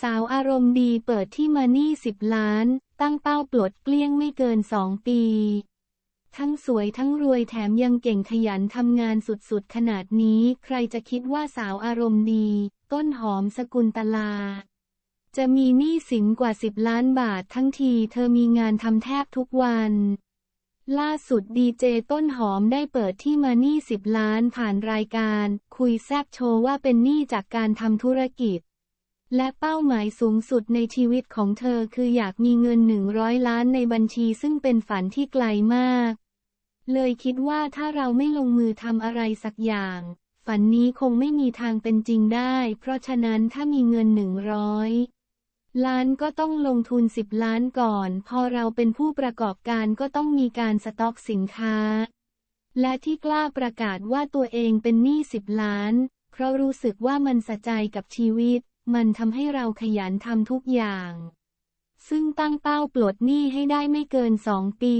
สาวอารมณ์ดีเปิดที่มานี่สิบล้าน ตั้งเป้าปลดเกลี้ยงไม่เกินสองปี ทั้งสวยทั้งรวยแถมยังเก่งขยันทำงานสุดๆ ขนาดนี้ใครจะคิดว่าสาวอารมณ์ดี ต้นหอมสกุลตลา จะมีหนี้สินกว่า10ล้านบาททั้งทีเธอมีงานทำแทบทุกวันล่าสุดดีเจต้นหอมได้เปิดที่มานี้10ล้านผ่านรายการ คุยแซบโชว์ว่าเป็นหนี้จากการทำธุรกิจ และเป้าหมายสูงสุดในชีวิตของเธอคืออยากมีเงิน 100 ล้านในบัญชีซึ่งเป็นฝันที่ไกลมาก เลยคิดว่าถ้าเราไม่ลงมือทำอะไรสักอย่าง ฝันนี้คงไม่มีทางเป็นจริงได้ เพราะฉะนั้นถ้ามีเงิน 100 ล้านก็ต้องลงทุน 10 ล้านก่อน พอเราเป็นผู้ประกอบการก็ต้องมีการสต็อกสินค้า และที่กล้าประกาศว่าตัวเองเป็นหนี้ 10 ล้าน เพราะรู้สึกว่ามันสะใจกับชีวิต มันทำให้เราขยันทำทุกอย่าง ซึ่งตั้งเป้าปลดหนี้ให้ได้ไม่เกินสองปี